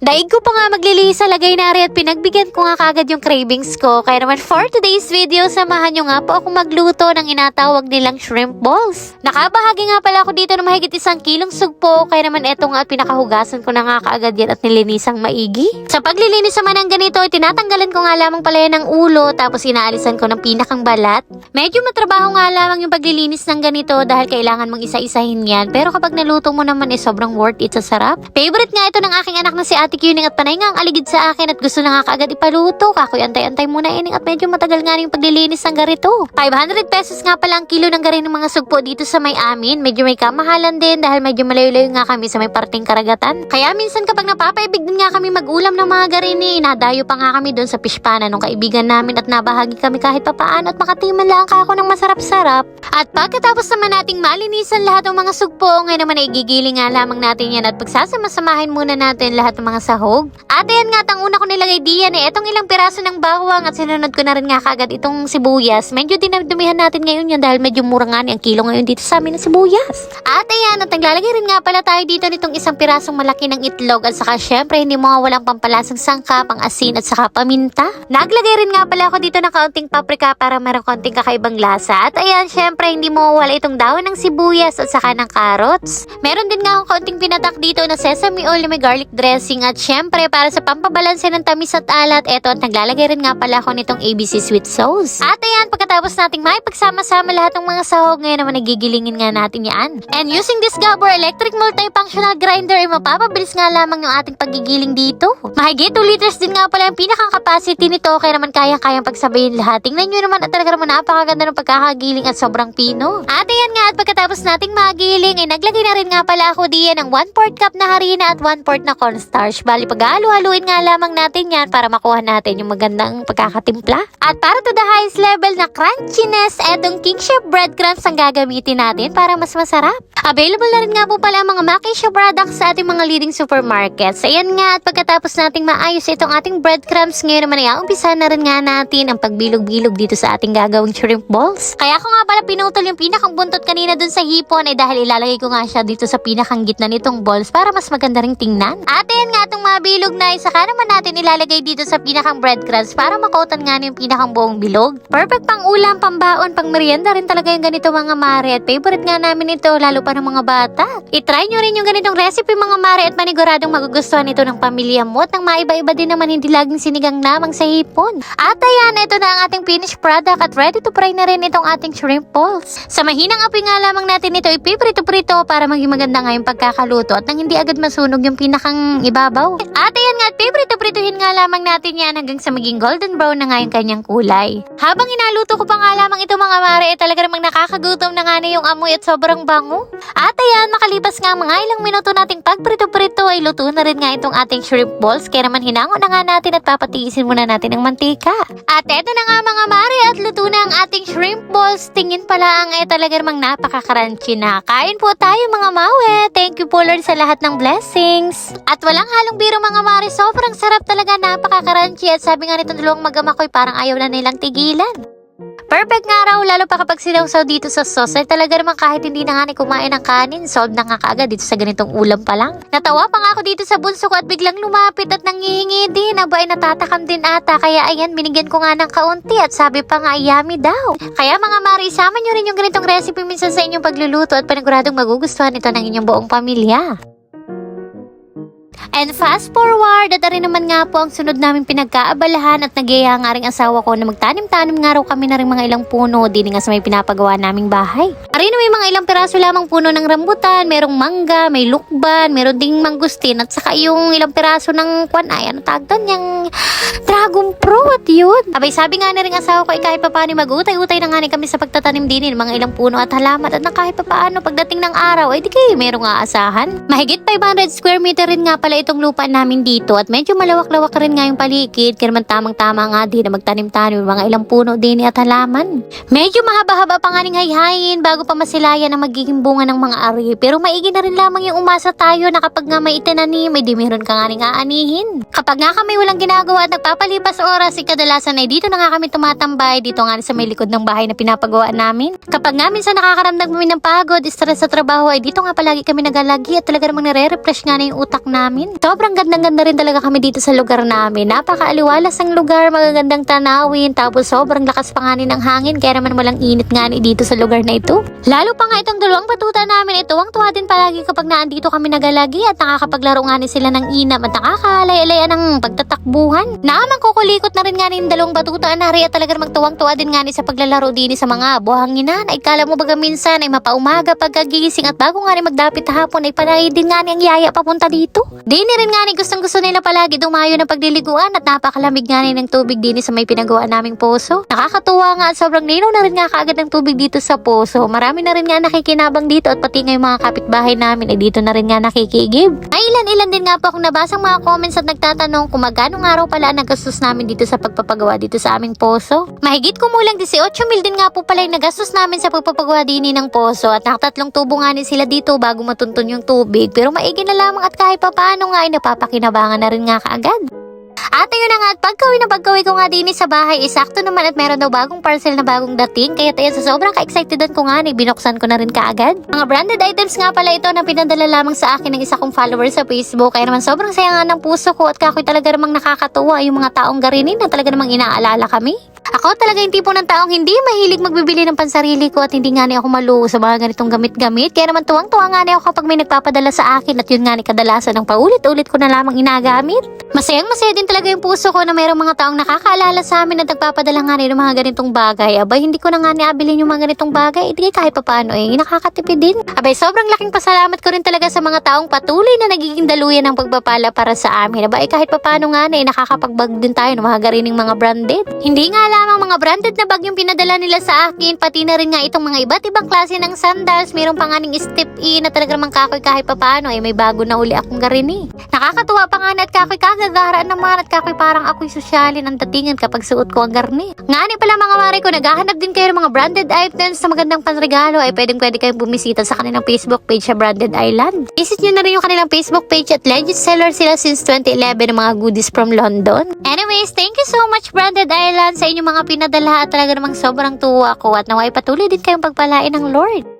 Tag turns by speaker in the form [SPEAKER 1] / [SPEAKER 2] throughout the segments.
[SPEAKER 1] Daig ko pa nga maglilinis sa lagay na rin at pinagbigyan ko nga kagad yung cravings ko. Kaya naman for today's video, samahan nyo nga po ako magluto ng inatawag nilang shrimp balls. Nakabahagi nga pala ako dito ng mahigit isang kilong sugpo. Kaya naman eto nga at pinakahugasan ko na nga kaagad yan at nilinisang maigi. Sa paglilinis naman ng ganito, tinatanggalan ko nga lamang pala yan ng ulo tapos inaalisan ko ng pinakang balat. Medyo matrabaho nga lamang yung paglilinis ng ganito dahil kailangan mong isa-isahin yan. Pero kapag naluto mo naman eh sobrang worth it sa sarap. Favorite nga ito ng aking anak na si Cuning at panay nga ang aligid sa akin at gusto na nga kaagad ipaluto. Kakoy antay-antay muna ining at medyo matagal nga yung paglilinis ng garito. 500 pesos nga pala ang kilo ng garin ng mga sugpo dito sa may amin. Medyo may kamahalan din dahil medyo malayo-layo nga kami sa may parting karagatan. Kaya minsan kapag napapaibig din nga kami mag-ulam ng mga garini, nadayo pa nga kami doon sa pishpana ng kaibigan namin at nabahagi kami kahit papaano at makatiman lang ako ng masarap-sarap. At pagkatapos naman nating malinisan lahat ng mga sugpo, ngayon naman ay gigiling nga lamang natin yan at pagsasama-samahin muna natin lahat ng mga sahog. At ayan nga, ang una ko nilagay diyan eh, itong ilang piraso ng bawang at sinunod ko na rin nga kagad itong sibuyas. Medyo dinadumihan natin ngayon yan dahil medyo mura nga ni ang kilo ngayon dito sa amin ng sibuyas. At ayan, at naglalagay rin nga pala tayo dito nitong isang pirasong malaki ng itlog at saka syempre hindi mo walang pampalasang sangka, pang asin at saka paminta. Naglagay rin nga pala ako dito ng kaunting paprika para meron konting kakaibang lasa. At ayan, syempre hindi mo wala itong dahon ng sibuyas at saka ng carrots. Meron din nga akong kaunting pinatak dito na sesame oil may garlic dressing at syempre para sa pampabalanse ng tamis at alat, eto at naglalagay rin nga pala ako nitong ABC sweet sauce. At ayan, pagkatapos nating maipagsama-sama lahat ng mga sahog, ngayon naman nagigilingin nga natin yan. And using this Gabor electric multifunctional grinder ay mapapabilis nga lamang yung ating pagigiling dito. Mahigit 2 liters din nga pala yung pinakang capacity nito, kaya naman kaya-kayang pagsabayin lahat. Tingnan nyo naman at talaga naman napakaganda ng pagkakagiling at sobrang pino. At ayan nga, at pagkatapos nating magiling, ay naglagay na rin nga pala ako diyan ng 1 4 cup na harina at 1 4 na cornstarch. Bali, pag-halo-haluin nga lamang natin yan para makuha natin yung magandang pagkakatimpla. At para to the highest level na crunchiness, etong King Chef breadcrumbs ang gagamitin natin para mas masarap. Available na rin nga po pala ang mga Makisha products sa ating mga leading supermarkets. Ayan nga, at pagkatapos nating maayos itong ating breadcrumbs, ngayon naman ay umpisa na rin nga natin ang pagbilog-bilog dito sa ating gagawing shrimp balls. Kaya ko nga pala pinutol yung pinakang buntot kanina dun sa hipon ay dahil ilalagay ko nga siya dito sa pinakang gitna nitong balls para mas maganda ring tingnan. At ayan nga itong mabilog na isa ka naman natin ilalagay dito sa pinakang breadcrumbs para makotan nga yung pinakang buong bilog. Perfect pang ulam, pambaon, pang merienda rin talaga yung ganito mga mare at favorite nga namin ito lalo pa ng mga bata. I-try nyo rin yung ganitong recipe mga mare at maniguradong magugustuhan ito ng pamilya mo at ng maiba-iba din naman hindi laging sinigang lamang sa hipon. At ayan, ito na ang ating finished product at ready to fry na rin itong ating shrimp balls. Sa mahinang apoy nga lamang natin ito ipiprito-prito para maging maganda nga yung pagkakaluto at nang hindi agad masunog yung pinakang ibabaw. At ayan nga, piprito-prituhin nga lamang natin yan hanggang sa maging golden brown na nga yung kanyang kulay. Habang inaluto ko pa nga lamang ito mga mare, eh, talaga namang nakakagutom na nga na yung amoy at sobrang bango. At ayan, makalipas nga mga ilang minuto nating pagprito-prito ay luto na rin nga itong ating shrimp balls. Kaya naman hinango na nga natin at papatiisin muna natin ng mantika. At eto na nga mga mare at luto na ang ating shrimp balls. Tingin pala ang eh talaga namang napaka-crunchy na. Kain po tayo mga mawe. Thank you po Lord sa lahat ng blessings. At walang halong biro mga mare, sobrang sarap talaga, napaka-crunchy. At sabi nga nitong dalawang magama ko'y parang ayaw na nilang tigilan. Perfect nga raw, lalo pa kapag sinawsaw dito sa sauce ay talaga naman kahit hindi na nga ni kumain ng kanin, solve na nga kaagad dito sa ganitong ulam pa lang. Natawa pa nga ako dito sa bunso ko at biglang lumapit at nangihingi din, aba ay natatakam din ata, kaya ayan, binigyan ko nga ng kaunti at sabi pa nga yummy daw. Kaya mga mari, sama nyo rin yung ganitong recipe minsan sa inyong pagluluto at paniguradong magugustuhan ito ng inyong buong pamilya. And fast forward, at rin naman nga po ang sunod naming pinagkaabalahan at nagyaya nga rin asawa ko na magtanim-tanim nga raw kami na rin mga ilang puno din nga sa may pinapagawa naming bahay. Arin may mga ilang piraso lamang puno ng rambutan, merong mangga, may lukban, meron ding mangustin at saka yung ilang piraso ng kwan ay ano tag doon, yung dragon fruit yun. Abay sabi nga na rin asawa ko ay kahit papaano mag-utay-utay na nga ni kami sa pagtatanim din ng mga ilang puno at halaman at na kahit papaano pagdating ng araw ay di kayo merong aasahan. Mahigit 500 square meter rin nga pala itong lupa namin dito at medyo malawak-lawak rin nga yung paligid kaya naman tamang-tama nga din na magtanim-tanim mga ilang puno din at halaman. Medyo mahaba-haba pa nga ning hayhayin bago pa masilayan ang magiging bunga ng mga ari pero maigi na rin lamang yung umasa tayo na kapag nga may itinanim ay di meron ka nga rin aanihin. Kapag nga kami walang ginagawa at nagpapalipas oras, ikadalasan ay dito na nga kami tumatambay dito nga sa may likod ng bahay na pinapagawa namin. Kapag nga minsan nakakaramdam kami ng pagod, stress sa trabaho ay dito nga palagi kami nagalagi at talaga namang nare-refresh nga na yung utak namin. Sobrang gandang-ganda rin talaga kami dito sa lugar namin. Napakaaliwalas ang lugar, magagandang tanawin, tapos sobrang lakas pa ng hangin, kaya naman walang init nga ni dito sa lugar na ito. Lalo pa nga itong dalawang batuta namin ito, ang tuwa din palagi kapag naandito kami nagalagi at nakakapaglaro nga ni sila ng inam at nakakalay-alaya ng pagtatakbuhan. Naman kukulikot na rin nga ni dalawang batuta na at talaga magtuwang-tuwa din nga ni sa paglalaro din sa mga buhanginan. Ay kala mo baga minsan ay mapaumaga pagkagising at bago nga ni magdapit hapon ay panay din nga ni ang yaya papunta dito. Di ni rin nga ni gustong gusto nila palagi dumayo ng pagliliguan at napakalamig nga ni ng tubig din sa may pinagawa naming poso. Nakakatuwa nga at sobrang linaw na rin nga kaagad ng tubig dito sa poso. Marami na rin nga nakikinabang dito at pati nga yung mga kapitbahay namin ay dito na rin nga nakikigib. Ay ilan-ilan din nga po akong nabasang mga comments at nagtatanong kung magkano nga raw pala nagastos namin dito sa pagpapagawa dito sa aming poso. Mahigit kumulang 18 mil din nga po pala yung nagastos namin sa pagpapagawa din ng poso at nakatatlong tubo nga sila dito bago matuntun yung tubig pero maigi na lamang at kahit papaano nga ay napapakinabangan na rin nga kaagad. At ayun na nga, at pagkawi na pagkawi ko nga din sa bahay, isakto naman at meron daw bagong parcel na bagong dating. Kaya tayo sa sobrang ka-excitedan ko nga ni, binuksan ko na rin kaagad. Mga branded items nga pala ito na pinadala lamang sa akin ng isa kong follower sa Facebook. Kaya naman sobrang saya nga ng puso ko at kakoy talaga namang nakakatuwa yung mga taong garinin na talaga namang inaalala kami. Ako talaga yung tipo ng taong hindi mahilig magbibili ng pansarili ko at hindi nga ni ako maluho sa mga ganitong gamit-gamit. Kaya naman tuwang-tuwa nga ako kapag may nagpapadala sa akin at yun nga ni kadalasan ng paulit-ulit ko na lamang inagamit. Masayang masaya din talaga yung puso ko na mayroong mga taong nakakaalala sa amin at nagpapadala nga ng mga ganitong bagay. Abay, hindi ko na nga niabilin yung mga ganitong bagay. Hindi kahit pa paano eh, nakakatipid din. Abay, sobrang laking pasalamat ko rin talaga sa mga taong patuloy na nagiging daluyan ng pagpapala para sa amin. Abay, kahit pa paano nga na eh, nakakapagbag din tayo ng mga garining mga branded. Hindi nga lamang mga branded na bag yung pinadala nila sa akin, pati na rin nga itong mga iba't ibang klase ng sandals. Mayroon pa step in na talaga namang kakoy kahit pa paano eh, may bago na uli akong garini. Nakakatuwa pa nga na at kakoy kagagara naman at kakoy parang ako'y sosyalin ang datingan kapag suot ko ang garni. Nga ni pala mga mare ko, naghahanap din kayo ng mga branded items sa magandang panregalo ay pwedeng pwede kayong bumisita sa kanilang Facebook page sa Branded Island. Visit nyo na rin yung kanilang Facebook page at legit seller sila since 2011 ng mga goodies from London. Anyways, thank you so much Branded Island sa inyong mga pinadala at talaga namang sobrang tuwa ko at naway patuloy din kayong pagpalain ng Lord.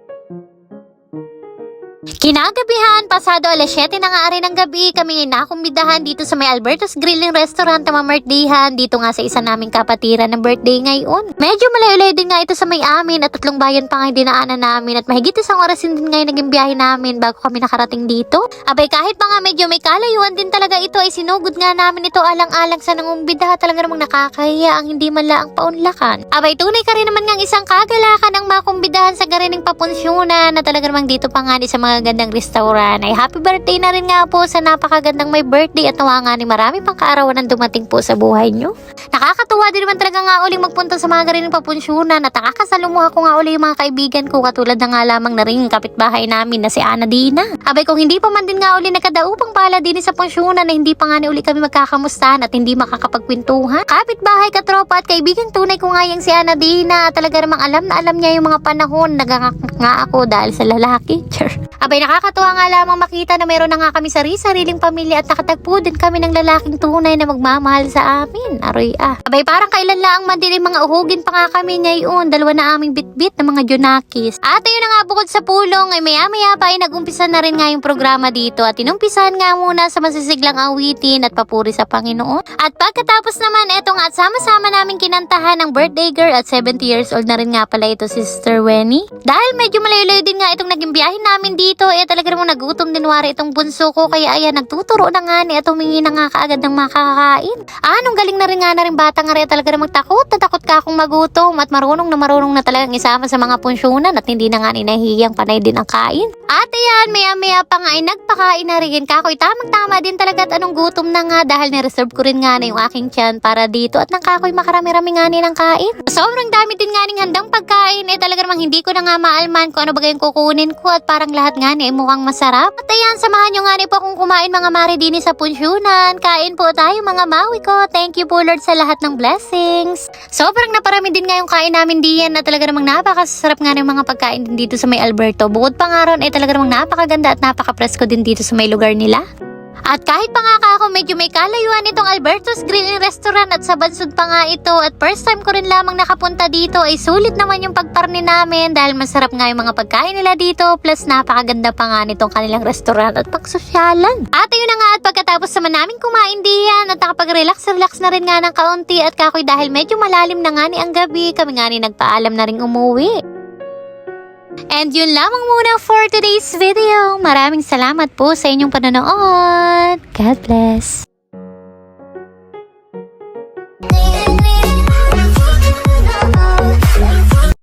[SPEAKER 1] Kinagabihan, pasado alas 7 na nga rin ng gabi, kami nakumbidahan dito sa may Alberto's Grilling Restaurant na mamerdihan dito nga sa isa naming kapatiran ng birthday ngayon. Medyo malayo-layo din nga ito sa may amin at tatlong bayan pa nga dinaanan namin at mahigit isang oras din nga yung naging biyahe namin bago kami nakarating dito. Abay kahit pa nga medyo may kalayuan din talaga ito ay sinugod nga namin ito alang-alang sa nangumbida talaga namang nakakahiya ang hindi man laang paunlakan. Abay tunay ka rin naman nga isang kagalakan ang makumbidahan sa garining papunsyonan na talaga namang dito pa nga sa mga gandang restaurant. Ay happy birthday na rin nga po sa napakagandang may birthday at nawa nga ni marami pang kaarawan ang dumating po sa buhay nyo. Nakakatuwa din naman talaga nga uling magpunta sa mga garining papunsyonan at nakakasalumuha ko nga uli yung mga kaibigan ko katulad na nga lamang na rin kapitbahay namin na si Ana Dina. Abay kung hindi pa man din nga uli nakadaupang pala din sa punsyonan na hindi pa nga ni uli kami magkakamustahan at hindi makakapagkwentuhan. Kapitbahay, katropa at kaibigan tunay ko nga yung si Ana Dina. Talaga namang alam na alam niya yung mga panahon. Nagangak nga ako dahil sa lalaki. Abay nakakatuwa nga lamang makita na meron na nga kami sari-sariling pamilya at nakatagpo din kami ng lalaking tunay na magmamahal sa amin. Aroy ah. Abay parang kailan lang man din mga uhugin pa nga kami ngayon. Dalawa na aming bitbit ng mga junakis. At ayun na nga bukod sa pulong ay maya-maya pa ay nag-umpisa na rin nga yung programa dito at inumpisahan nga muna sa masisiglang awitin at papuri sa Panginoon. At pagkatapos naman eto nga at sama-sama namin kinantahan ng birthday girl at 70 years old na rin nga pala ito si Sister Wenny. Dahil medyo malayo-layo din nga itong naging biyahe namin dito eh talaga namang nagutom din wari itong bunso ko kaya ayan nagtuturo na nga ni at humingi na nga kaagad ng makakain. Anong galing na rin nga na rin bata nga rin talaga namang na takot ka akong magutom at marunong na marunong na talagang isama sa mga punsyonan at hindi na nga ni nahihiyang panay din ang kain. At ayan maya maya pa nga ay nagpakain na rin kakoy tamang tama din talaga at anong gutom na nga dahil ni-reserve ko rin nga na yung aking tiyan para dito at nang kakoy makarami-rami nga ng kain. Sobrang dami din nga ning handang pagkain eh talaga namang hindi ko na nga maalman kung ano ba yung kukunin ko at parang lahat nga ni eh, mukhang masarap. At ayan, samahan nyo nga ni po akong kumain mga mare dini sa punsyonan. Kain po tayo mga mawi ko. Thank you po Lord sa lahat ng blessings. Sobrang naparami din nga yung kain namin diyan na talaga namang napakasarap nga ng mga pagkain din dito sa may Alberto. Bukod pa nga ron, eh talaga namang napakaganda at napaka-presko din dito sa may lugar nila. At kahit pa nga ka ako medyo may kalayuan itong Alberto's Grill and Restaurant at sa bansod pa nga ito at first time ko rin lamang nakapunta dito ay sulit naman yung pagparni namin dahil masarap nga yung mga pagkain nila dito plus napakaganda pa nga nitong kanilang restaurant at pagsosyalan. At ayun na nga at pagkatapos naman namin kumain diyan at nakapag-relax-relax na rin nga ng kaunti at kakoy dahil medyo malalim na nga ni ang gabi kami nga ni nagpaalam na rin umuwi. And yun lamang muna for today's video. Maraming salamat po sa inyong panonood. God bless.